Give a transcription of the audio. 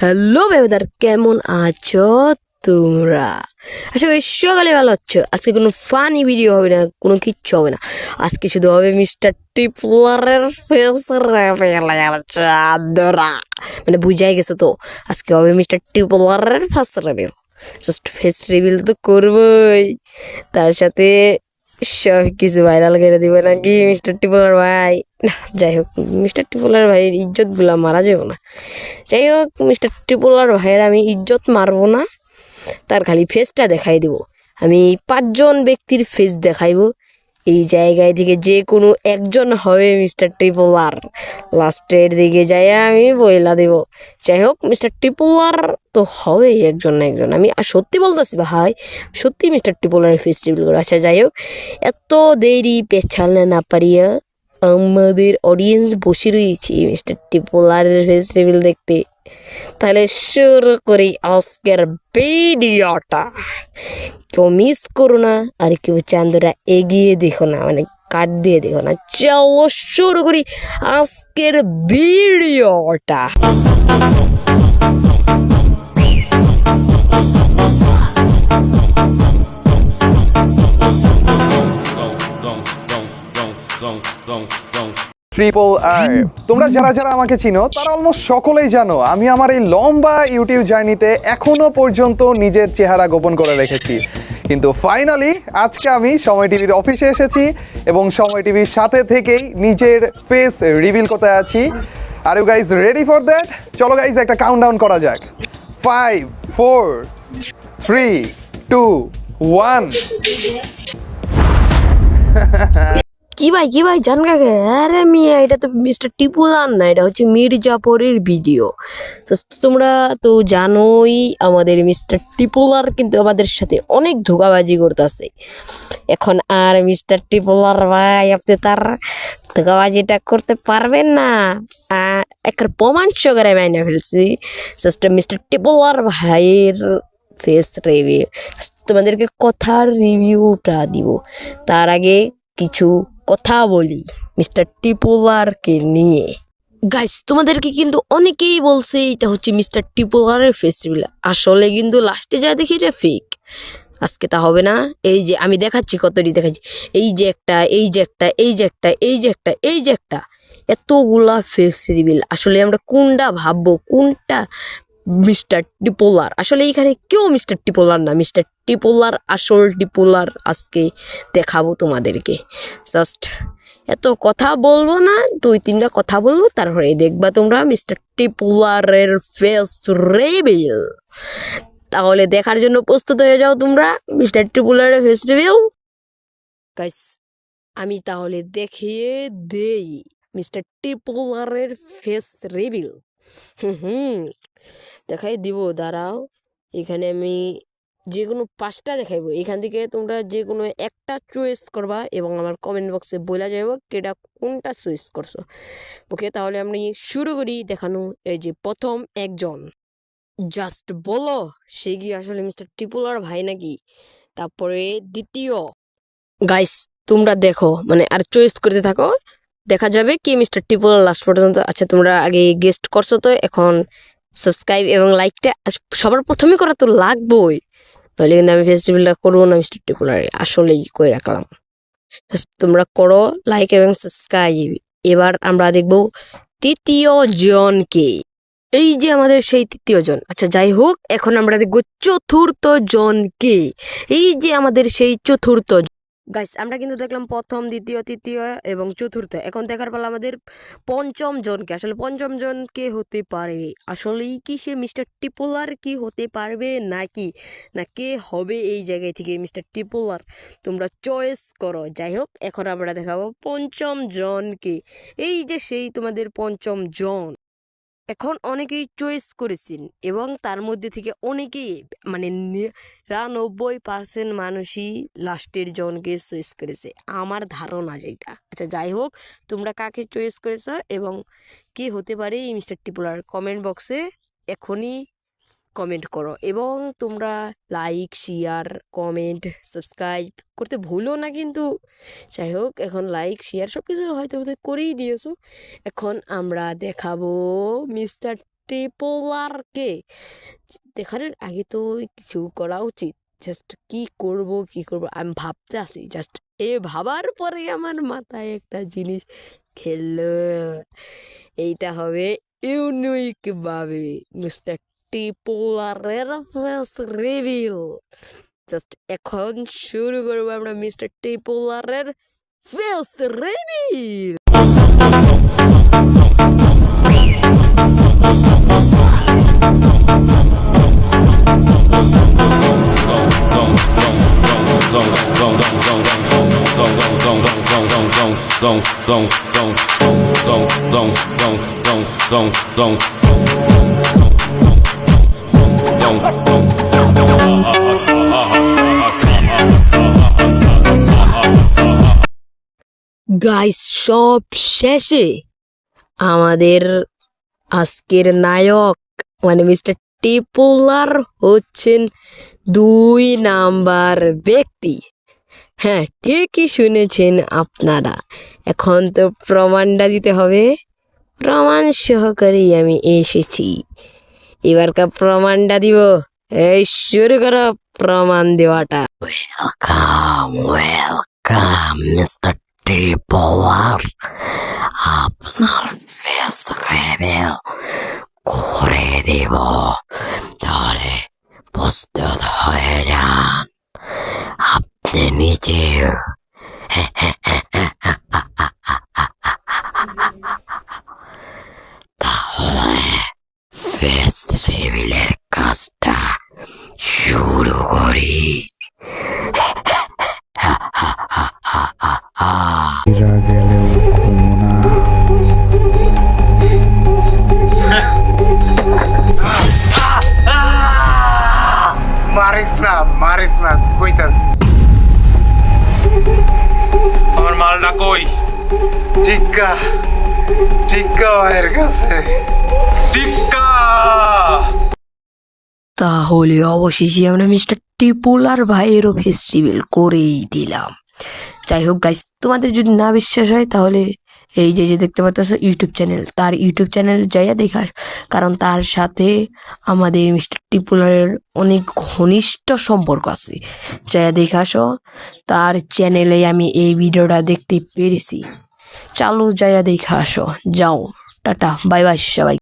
Hello বেবেদার কেমন আছো তোমরা? আশা করি সকালে ভালো আছো। আজকে কোনো ফানি ভিডিও হবে না, কোনো কিচ্ছু হবে না। আজকে শুধু হবে মিস্টার টিপলারের ফেস চাঁদরা। মানে বুঝাই গেছে তো, আজকে হবে mister টিপলারের first reveal just face reveal তো করবই। তার সাথে সব কিছু ভাইরাল করে দিব নাকি? মিস্টার টিপলার ভাই? না, যাই হোক মিস্টার টিপলার ভাইয়ের ইজ্জতগুলা মারা যাব না। যাই হোক মিস্টার টিপলার ভাইয়ের আমি ইজ্জত মারবো না, তার খালি ফেসটা দেখাই দিব। আমি পাঁচজন ব্যক্তির ফেস দেখাইব। এই জায়গায় দিকে যে কোনো একজন হবে মিস্টার ট্রিপোলার লাস্টের দিকে যাই আমি বইলা দেব। যাই হোক, মিস্টার ট্রিপোলার তো হবেই একজন না একজন। আমি সত্যি বলতেছি ভাই, সত্যি মিস্টার টিপলারের ফেস্টিভ্যাল করে। আচ্ছা যাই হোক, এত দেরি পেছালে না পারিয়া আমাদের অডিয়েন্স বসে রয়েছে মিস্টার টিপলারের ফেস রিভিল দেখতে। তাহলে শুরু করি আজকের ভিডিওটা। কেউ মিস করো না, আর কেউ চান্দরা এগিয়ে দেখো না মানে কাট দিয়ে দেখো না। চলো শুরু করি আজকের ভিডিওটা। ট্রিপল আর তোমরা যারা যারা আমাকে চিনো তারা অলমোস্ট সকলেই জানো আমি আমার এই লম্বা ইউটিউব জার্নিতে এখনও পর্যন্ত নিজের চেহারা গোপন করে রেখেছি। কিন্তু ফাইনালি আজকে আমি সময় টিভির অফিসে এসেছি এবং সময় টিভির সাথে থেকেই নিজের ফেস রিভিল করতে আছি are you guys ready for that চলো গাইজ একটা কাউন্ট ডাউন করা যাক। Five four three two one কি ভাই কি ভাই জান কাকে আরে মিয়া, এটা তো মিস্টার টিপুলান না, এটা হচ্ছে মির্জাপুরের ভিডিও। তোমরা তো জানোই, আমাদের মিস্টার টিপুলার কিন্তু আমাদের সাথে অনেক ধোকাবাজি করতেছে। এখন আর মিস্টার টিপুলার ভাই, আপনি তার ধোকাবাজিটা করতে পারবেন না। একটা প্রমাণ সহকারে মাইনে ফেলছি। জাস্ট মিস্টার টিপুলার ভাইয়ের ফেস রিভিউ তোমাদেরকে কথার রিভিউটা দিব। তার আগে কিছু কথা বলি, মিস্টার টিপোলারকে নিয়ে। গাইস তোমাদেরকে কিন্তু অনেকেই বলছে এটা হচ্ছে মিস্টার টিপোলারের ফেস্টিভ্যাল আসলে কিন্তু লাস্টে যা দেখি এটা ফেক আজকে তা হবে না। এই যে আমি দেখাচ্ছি, কতটি দেখাচ্ছি। এই যে একটা, এই যে একটা, এই যে একটা, এই যে একটা, এই যে একটা। এতগুলা ফেস রিভিল আসলে আমরা কোনটা ভাববো, কোনটা মিস্টার টিপোলার আসলে এখানে কেউ মিস্টার টিপোলার না, মিস্টার টিপোলার আসল টিপোলার আজকে দেখাবো তোমাদেরকে। জাস্ট এত কথা বলব না, দুই তিনটা কথা বলব, তারপরে দেখবা তোমরা মিস্টার টিপোলারের ফেস রিভিল তাহলে দেখার জন্য প্রস্তুত হয়ে যাও তোমরা, মিস্টার টিপোলারের ফেস রিভিল গাইস আমি তাহলে দেখিয়ে দেই, মিস্টার টিপোলারের ফেস রিভিল হুম দেখাই দিব, দাঁড়াও। এখানে আমি যে কোনো পাঁচটা দেখাইবো। এখান থেকে তোমরা যে কোনো একটা চয়েস করবা এবং আমার কমেন্ট বক্সে বলা যাইব কেটা কোনটা চয়েস করছ। ওকে তাহলে আমি শুরু করি দেখানো। এই যে প্রথম একজন। জাস্ট বলো, সে কি আসলে মিস্টার টিপুলার ভাই নাকি? তারপরে দ্বিতীয়। গাইস তোমরা দেখো মানে আর চয়েস করতে থাকো। দেখা যাবে কি মিস্টার টিপুলার লাস্ট পর্যন্ত। আচ্ছা তোমরা আগে গেস্ট করছ তো, এখন সাবস্ক্রাইব এবং লাইকটা সবার প্রথমে করা তো লাগবেই। তাহলে কিন্তু আমি ফেস্টিভ্যালটা করব না, মিস্টার টিপুলারে আসলেই করে রাখলাম। তোমরা করো লাইক এবং সাবস্ক্রাইব এবার আমরা দেখব তৃতীয় জনকে। এই যে আমাদের সেই তৃতীয় জন। আচ্ছা যাই হোক, এখন আমরা দেখব চতুর্থ জনকে। এই যে আমাদের সেই চতুর্থ গাইস আমরা কিন্তু দেখলাম প্রথম, দ্বিতীয়, তৃতীয় এবং চতুর্থ। এখন দেখার পালা আমাদের পঞ্চম জনকে। আসলে পঞ্চম জন কে হতে পারে? আসলেই কি সে মিস্টার টিপোলার কি হতে পারবে? নাকি, না কে হবে এই জায়গায় থেকে মিস্টার টিপোলার? তোমরা চয়েস করো। যাই হোক, এখন আমরা দেখাবো পঞ্চম জনকে। এই যে সেই তোমাদের পঞ্চম জন। এখন অনেকেই চয়েস করেছেন এবং তার মধ্যে থেকে অনেকেই মানে নিরানব্বই পার্সেন্ট মানুষই লাস্টের জনকে চয়েস করেছে। আমার ধারণা যেটা। আচ্ছা যাই হোক, তোমরা কাকে চয়েস করেছ এবং কে হতে পারে এই মিস্টার টিপুলার? কমেন্ট বক্সে এখনই কমেন্ট করো। এবং তোমরা লাইক শেয়ার কমেন্ট সাবস্ক্রাইব করতে ভুলো না কিন্তু। যাই হোক, এখন লাইক শেয়ার সব কিছু হয়তো হয়তো করেই দিয়েছ। এখন আমরা দেখাবো মিস্টার টিপোলারকে দেখানোর আগে তো কিছু করা উচিত। জাস্ট কি করব কি করব? আমি ভাবতে আসি। জাস্ট এ ভাবার পরে আমার মাথায় একটা জিনিস খেললো। এইটা হবে ইউনিক ভাবে মিস্টার টিপোলারের ফেস রিভিল জাস্ট এখন শুরু করব আমরা মিস্টার টিপোলারের ফেস রিভিল গাইস সব শেষে আমাদের আজকের নায়ক মানে মিস্টার টিপোলার হচ্ছেন দুই নাম্বার ব্যক্তি। হ্যাঁ ঠিকই শুনেছেন আপনারা। এখন তো প্রমাণটা দিতে হবে। প্রমাণ সহকারেই আমি এসেছি। এবারকার প্রমাণটা দিব। এই শুরু করো প্রমাণ দেওয়াটা। ওয়েলকাম ওয়েলকাম মিস্টার ট্রিপলার আপনার ফেস রেবেল করে দেব তাহলে প্রস্তুত হয়ে যান আপনি নিজে তাহলে ফেস রেবেলের কাজটা শুরু করি এরা গেলেও ঘুমো না। মারিস না মারিস না কইতাস আমার মালটা কই? টিক্কা টিক্কা ভাইয়ের কাছে। টিক্কা! তাহলে অবশেষে আমরা মিস্টার টিপুলার ভাইয়েরও ফেস্টিভ্যাল করেই দিলাম। যাই হোক গাইস তোমাদের যদি না বিশ্বাস হয়, তাহলে এই যে যে দেখতে পারতেছো ইউটিউব চ্যানেল তার ইউটিউব চ্যানেল যাইয়া দেখাস কারণ তার সাথে আমাদের মিস্টার টিপুলারের অনেক ঘনিষ্ঠ সম্পর্ক আছে। যাইয়া দেখাসো তার চ্যানেলে আমি এই ভিডিওটা দেখতে পেরেছি। চালু যাইয়া দেখা আসো। যাও, টাটা বাই বাই সবাই।